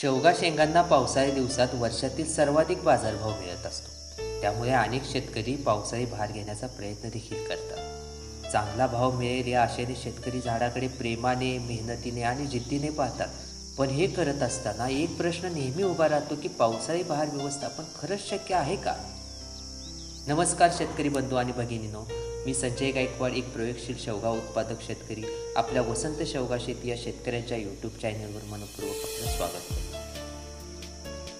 शेवगा शेंगांना पावसाळी दिवसात वर्षातील सर्वाधिक बाजारभाव मिळत असतो. त्यामुळे अनेक शेतकरी पावसाळी भार घेण्याचा प्रयत्न देखील करतात. चांगला भाव मिळेल या आशेने शेतकरी झाडाकडे प्रेमाने मेहनतीने आणि जिद्दीने पाहतात. पण हे करत असताना एक प्रश्न नेहमी उभा राहतो की पावसाळी बहार व्यवस्थापन खरंच शक्य आहे का? नमस्कार शेतकरी बंधू आणि भगिनीनो. मी संजय गायकवाड एक प्रयोगशील शेवगा उत्पादक शेतकरी. आपल्या वसंत शेवगा शेती या शेतकऱ्यांच्या यूट्यूब चॅनलवर मनपूर्वक आपलं स्वागत करतो.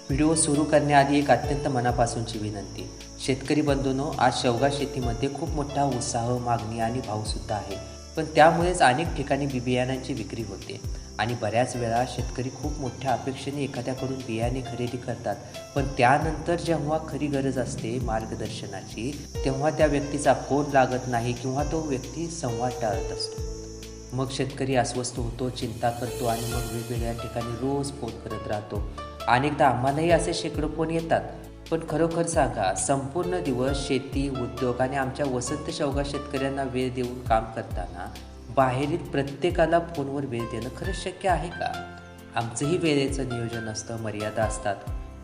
व्हिडिओ सुरू करण्याआधी एक अत्यंत मनापासूनची विनंती. शेतकरी बंधूंनो आज शेवगा शेतीमध्ये खूप मोठा उत्साह मागणी आणि भावसुद्धा आहे. पण त्यामुळेच अनेक ठिकाणी बी बियाणांची विक्री होते. आणि बऱ्याच वेळा शेतकरी खूप मोठ्या अपेक्षेने एखाद्याकडून बियाणे खरेदी करतात. पण त्यानंतर जेव्हा खरी गरज असते मार्गदर्शनाची तेव्हा त्या व्यक्तीचा फोन लागत नाही किंवा तो व्यक्ती संवाद टाळत असतो. मग शेतकरी अस्वस्थ होतो चिंता करतो आणि मग वेगवेगळ्या ठिकाणी रोज फोन करत राहतो. अनेकदा आम्हालाही असे शेकडो फोन येतात. पण खरोखर सांगा संपूर्ण दिवस शेती उद्योग आणि आमच्या वसंत शौगा शेतकऱ्यांना वेळ देऊन काम करताना बाहेरील प्रत्येकाला फोनवर वेळ देणं खरंच शक्य आहे का? आमचंही वेळेचं नियोजन असतं मर्यादा असतात.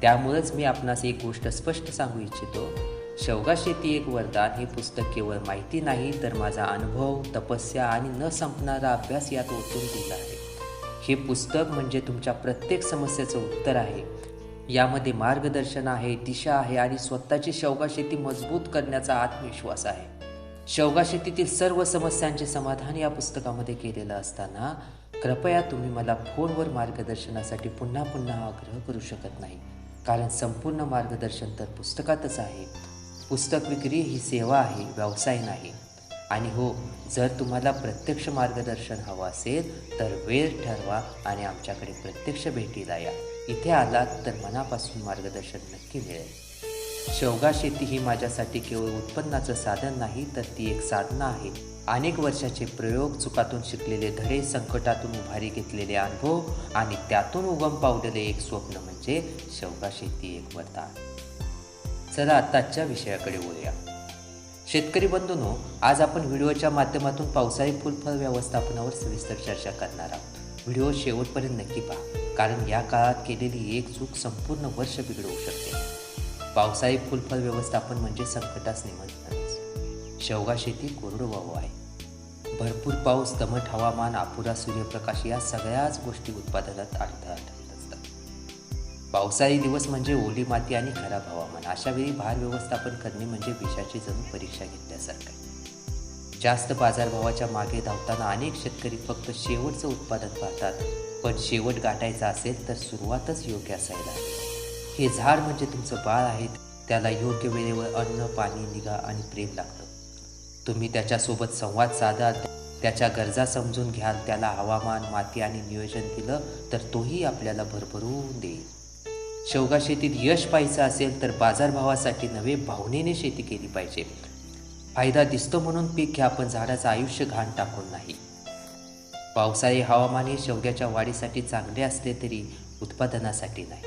त्यामुळेच मी आपणास एक गोष्ट स्पष्ट सांगू इच्छितो. शेवगा शेती एक वरदान हे पुस्तक केवळ माहिती नाही तर माझा अनुभव तपस्या आणि न संपणारा अभ्यास यात ओतून दिला आहे. हे पुस्तक म्हणजे तुमच्या प्रत्येक समस्येचं उत्तर आहे. यामध्ये मार्गदर्शन आहे दिशा आहे आणि स्वतःची शेवगा शेती मजबूत करण्याचा आत्मविश्वास आहे. शेवगा शेतीतील सर्व समस्यांचे समाधान या पुस्तकामध्ये केलेलं असताना कृपया तुम्ही मला फोनवर मार्गदर्शनासाठी पुन्हा पुन्हा आग्रह करू शकत नाही. कारण संपूर्ण मार्गदर्शन तर पुस्तकातच आहे. पुस्तक विक्री ही सेवा आहे व्यवसाय नाही. आणि हो जर तुम्हाला प्रत्यक्ष मार्गदर्शन हवं असेल तर वेळ ठरवा आणि आमच्याकडे प्रत्यक्ष भेटीला या. इथे आलात तर मनापासून मार्गदर्शन नक्की मिळेल. शेवगा शेती ही माझ्यासाठी केवळ उत्पन्नाचं साधन नाही तर ती एक साधना आहे. अनेक वर्षाचे प्रयोग चुकातून शिकलेले धडे संकटातून उभारी घेतलेले अनुभव आणि त्यातून उगम पावलेले एक स्वप्न म्हणजे शेवगा शेती एक वरदान. चला आताच्या विषयाकडे वळूया. शेतकरी बंधूंनो आज आपण व्हिडिओच्या माध्यमातून पावसाळी फुलफळ व्यवस्थापनावर सविस्तर चर्चा करणार आहोत. व्हिडिओ शेवटपर्यंत नक्की पहा. कारण या काळात केलेली एक चूक संपूर्ण वर्ष बिघडवू शकते. पावसाळी फुलफळ व्यवस्थापन म्हणजे संकटास निमंत्रणच शेवगा शेती कोरडवाहू आहे. भरपूर पाऊस दमट हवामान अपुरा सूर्यप्रकाश या सगळ्याच गोष्टी उत्पादनात अडथळा ठरत असतात. पावसाळी दिवस म्हणजे ओली माती आणि खराब हवामान. अशा वेळी भार व्यवस्थापन करणे म्हणजे विषाची जणू परीक्षा घेतल्यासारखं आहे. जास्त बाजारभावाच्या मागे धावताना अनेक शेतकरी फक्त शेवटचं उत्पादन पाहतात. पण शेवट गाठायचा असेल तर सुरुवातच योग्य असायला. हे झाड म्हणजे तुमचं बाळ आहे त्याला योग्य वेळेवर अन्न पाणी निगा आणि प्रेम लागतं. तुम्ही त्याच्यासोबत संवाद साधा त्याच्या गरजा समजून घ्याल त्याला हवामान माती आणि नियोजन दिलं तर तोही आपल्याला भरभरून देईल. शेवगा शेतीत यश पाहायचं असेल तर बाजारभावासाठी नवे भावनेने शेती केली पाहिजे. फायदा दिसतो म्हणून पीक घ्या पण झाडाचं आयुष्य घाण टाकून नाही. पावसाळी हवामान हे शेवग्याच्या वाढीसाठी चांगले असले तरी उत्पादनासाठी नाही.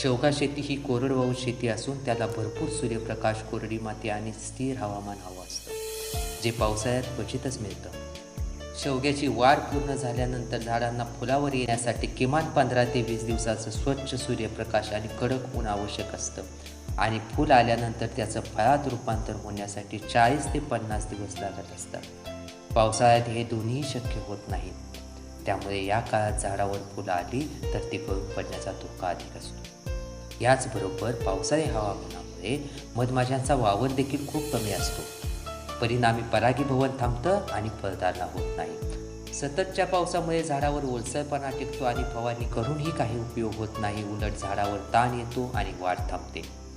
शेवगा शेती ही कोरडवाहू शेती असून त्याला भरपूर सूर्यप्रकाश कोरडी माती आणि स्थिर हवामान हवं असतं जे पावसाळ्यात क्वचितच मिळतं. शेवग्याची वाढ पूर्ण झाल्यानंतर झाडांना फुलावर येण्यासाठी किमान पंधरा ते वीस दिवसाचं स्वच्छ सूर्यप्रकाश आणि कडक ऊन आवश्यक असतं. आणि फूल आल्यानंतर त्याचं फळात रूपांतर होण्यासाठी चाळीस ते पन्नास दिवस लागत असतात. पावसाळ्यात हे दोन्ही शक्य होत नाहीत त्यामुळे या काळात झाडावर फुलं आली तर ती गळून पडण्याचा धोका अधिक असतो. याचबरोबर पावसाळी हवामानामुळे मधमाशांचा वावर देखील खूप कमी असतो. परिणामी परागीभवन थांबतं आणि फळदारणा होत नाही. सततच्या पावसामुळे झाडावर ओलसरपणा टिकतो आणि फवारणी करूनही काही उपयोग होत नाही. उलट झाडावर ताण येतो आणि वाढ थांबते.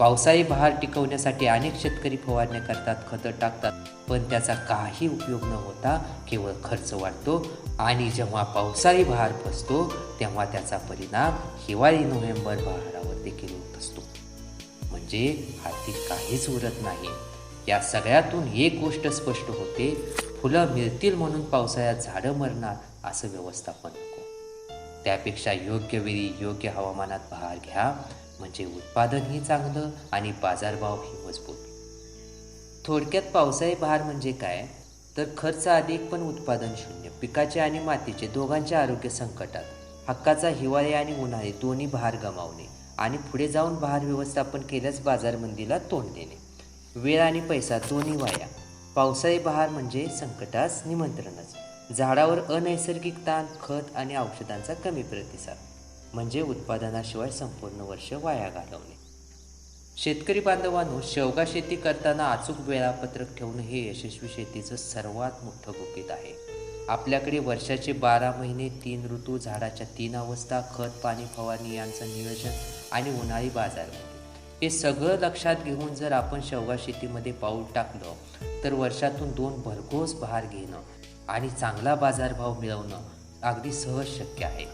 पावसाळी बहार टिकवण्यासाठी अनेक शेतकरी फवारण्या करतात खतं टाकतात. पण त्याचा काही उपयोग न होता केवळ खर्च वाढतो आणि जेव्हा पावसाळी बहार फसतो तेव्हा त्याचा परिणाम हिवाळी नोव्हेंबर बहारावर देखील होत असतो. म्हणजे हाती काहीच उरत नाही. या सगळ्यातून एक गोष्ट स्पष्ट होते फुलं मिळतील म्हणून पावसाळ्यात झाडं मरणार असं व्यवस्थापन नको. त्यापेक्षा योग्य वेळी योग्य हवामानात बहार घ्या. म्हणजे उत्पादनही चांगलं आणि बाजारभावही मजबूत. थोडक्यात पावसाळी बहार म्हणजे काय? तर खर्च अधिक पण उत्पादन शून्य. पिकाचे आणि मातीचे दोघांचे आरोग्य संकटात. हक्काचा हिवाळी आणि उन्हाळी दोन्ही बहार गमावणे आणि पुढे जाऊन बहार व्यवस्थापन केल्यास बाजारमंदीला तोंड देणे. वेळ आणि पैसा दोन्ही वाया. पावसाळी बहार म्हणजे संकटास निमंत्रणच. झाडावर अनैसर्गिक ताण खत आणि औषधांचा कमी प्रतिसाद. म्हणजे उत्पादनाशिवाय संपूर्ण वर्ष वाया घालवणे. शेतकरी बांधवांनो शेवगा शेती करताना अचूक वेळापत्रक ठेवणं हे यशस्वी शेतीचं सर्वात मोठं गुपित आहे. आपल्याकडे वर्षाचे बारा महिने तीन ऋतू झाडाच्या तीन अवस्था खत पाणी फवारणी यांचं नियोजन आणि उन्हाळी बाजारमध्ये. हे सगळं लक्षात घेऊन जर आपण शेवगा शेतीमध्ये पाऊल टाकलं तर वर्षातून दोन भरघोस बहार घेणं आणि चांगला बाजारभाव मिळवणं अगदी सहज शक्य आहे.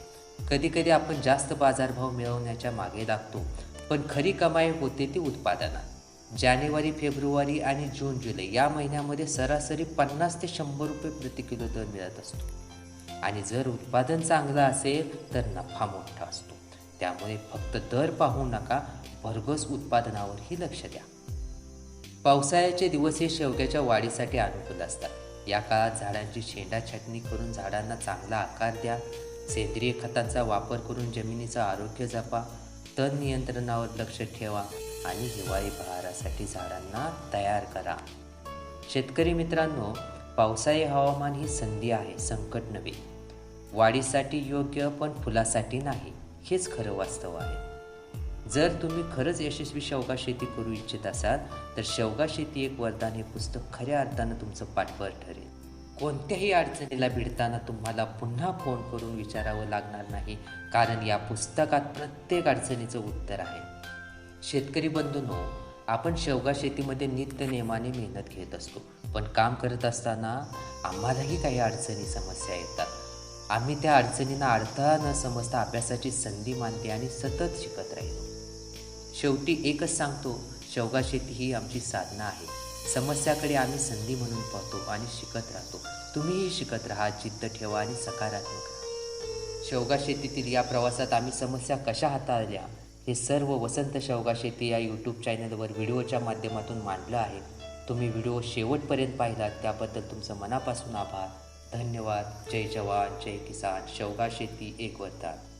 कधीकधी आपण जास्त बाजारभाव मिळवण्याच्या मागे लागतो पण खरी कमाई होते ती उत्पादनात. जानेवारी फेब्रुवारी आणि जून जुलै या महिन्यामध्ये सरासरी पन्नास ते शंभर रुपये प्रति किलो दर मिळत असतो. आणि जर उत्पादन चांगलं असेल तर नफा मोठा असतो. त्यामुळे फक्त दर पाहू नका भरघोस उत्पादनावरही लक्ष द्या. पावसाळ्याचे दिवस हे शेवग्याच्या वाढीसाठी अनुकूल असतात. या काळात झाडांची शेंडा छटणी करून झाडांना चांगला आकार द्या. सेंद्रिय खतांचा वापर करून जमिनीचं आरोग्य जपा तण नियंत्रणावर लक्ष ठेवा आणि हिवाळी बहारासाठी झाडांना तयार करा. शेतकरी मित्रांनो पावसाळी हवामान ही संधी आहे संकट नव्हे. वाढीसाठी योग्य पण फुलासाठी नाही हेच खरं वास्तव आहे. जर तुम्ही खरंच यशस्वी शेवगा शेती करू इच्छित असाल तर शेवगा शेती एक वरदान हे पुस्तक खऱ्या अर्थानं तुमचं पाठबळ ठरेल. कोणत्याही अडचणीला भिडताना तुम्हाला पुन्हा फोन करून विचारावं लागणार नाही कारण या पुस्तकात प्रत्येक अडचणीचं उत्तर आहे. शेतकरी बंधूंनो आपण शेवगा शेतीमध्ये नित्य नेमाने मेहनत घेत असतो पण काम करत असताना आम्हालाही काही अडचणी समस्या येतात. आम्ही त्या अडचणींना अडथळा न समजता अभ्यासाची संधी मानते आणि सतत शिकत राहिलो. शेवटी एकच सांगतो शेवगा शेती ही आमची साधना आहे. समस्याकडे आम्ही संधी म्हणून पाहतो आणि शिकत राहतो. तुम्हीही शिकत राहा जिद्द ठेवा आणि सकारात्मक राहा. शेवगा शेतीतील या प्रवासात आम्ही समस्या कशा हाताळल्या हे सर्व वसंत शेवगा शेती या यूट्यूब चॅनलवर व्हिडिओच्या माध्यमातून मांडलं आहे. तुम्ही व्हिडिओ शेवटपर्यंत पाहिलात त्याबद्दल तुमचं मनापासून आभार. धन्यवाद. जय जवान जय किसान. शेवगा शेती एक वरदान.